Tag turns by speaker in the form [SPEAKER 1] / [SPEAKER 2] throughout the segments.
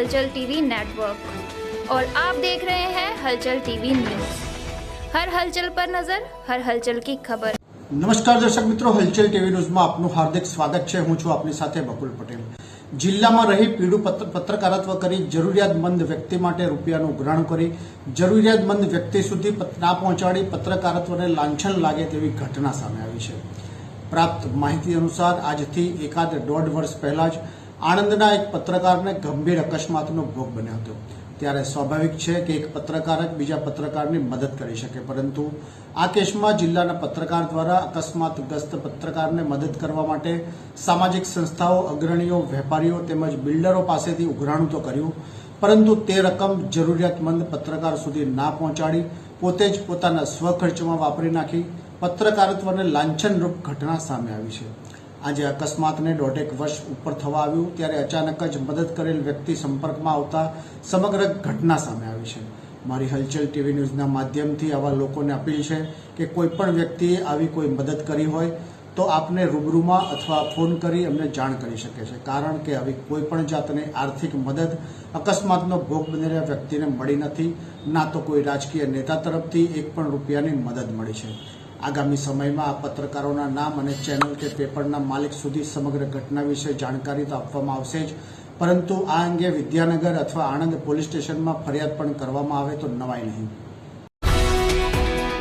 [SPEAKER 1] हलचल TV network और आप देख रहे हैं हलचल टीवी न्यूज हर हलचल पर नजर हर हलचल की खबर
[SPEAKER 2] નમસ્કાર દર્શક મિત્રો હલચલ ટીવી ન્યૂઝમાં આપનું હાર્દિક સ્વાગત છે હું છું આપની સાથે બકુલ પટેલ જિલ્લામાં રહી પીડું પત્ર- પત્રકારત્વ કરી જરૂરિયાતમંદ વ્યક્તિ માટે રૂપિયાનું ઉઘરાણું કરી જરૂરિયાતમંદ વ્યક્તિ સુધી પત- ના પહોંચાડી પત્રકારત્વને લાંછન લાગે તેવી ઘટના સામે આવી છે પ્રાપ્ત માહિતી અનુસાર આજથી એકાદ દોઢ વર્ષ પહેલા જ આણંદના એક પત્રકારને ગંભીર અકસ્માતનો ભોગ બન્યો હતો. ત્યારે સ્વાભાવિક છે કે એક પત્રકાર જ બીજા પત્રકારની મદદ કરી શકે, પરંતુ આ કેસમાં જિલ્લાના પત્રકાર દ્વારા અકસ્માતગ્રસ્ત પત્રકારને મદદ કરવા માટે સામાજિક સંસ્થાઓ, અગ્રણીઓ, વેપારીઓ તેમજ બિલ્ડરો પાસેથી ઉઘરાણું તો કર્યું, પરંતુ તે રકમ જરૂરિયાતમંદ પત્રકાર સુધી ના પહોંચાડી, પોતે જ પોતાના સ્વખર્ચમાં વાપરી નાખી, પત્રકારત્વને લાંછનરૂપ ઘટના સામે આવી છે. આજે અકસ્માતને દોઢેક વર્ષ ઉપર થવા આવ્યું, ત્યારે અચાનક જ મદદ કરેલ વ્યક્તિ સંપર્કમાં આવતા સમગ્ર ઘટના સામે આવી છે. મારી હલચલ ટીવી ન્યૂઝના માધ્યમથી આવા લોકોને અપીલ છે કે કોઈ પણ વ્યક્તિએ આવી કોઈ મદદ કરી હોય, તો આપને રૂબરૂમાં અથવા ફોન કરી અમને જાણ કરી શકે છે. કારણ કે આવી કોઈ પણ જાતની આર્થિક મદદ, અકસ્માતનો ભોગ બનેલા વ્યક્તિને મળી નથી. ના તો કોઈ રાજકીય નેતા તરફથી એક પણ રૂપિયાની મદદ મળી છે. આગામી સમયમાં આ પત્રકારોના નામ અને ચેનલ કે પેપરના માલિક સુધી સમગ્ર ઘટના વિશે જાણકારી તો આપવામાં આવશે જ પરંતુ આ અંગે વિદ્યાનગર અથવા આણંદ પોલીસ સ્ટેશનમાં ફરિયાદ પણ કરવામાં આવે તો નવાય નહીં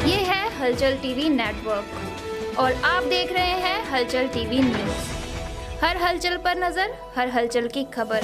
[SPEAKER 1] ये है हलचल टीवी नेटवर्क और आप देख रहे हैं हलचल टीवी न्यूज हर हलचल पर नजर हर हलचल की खबर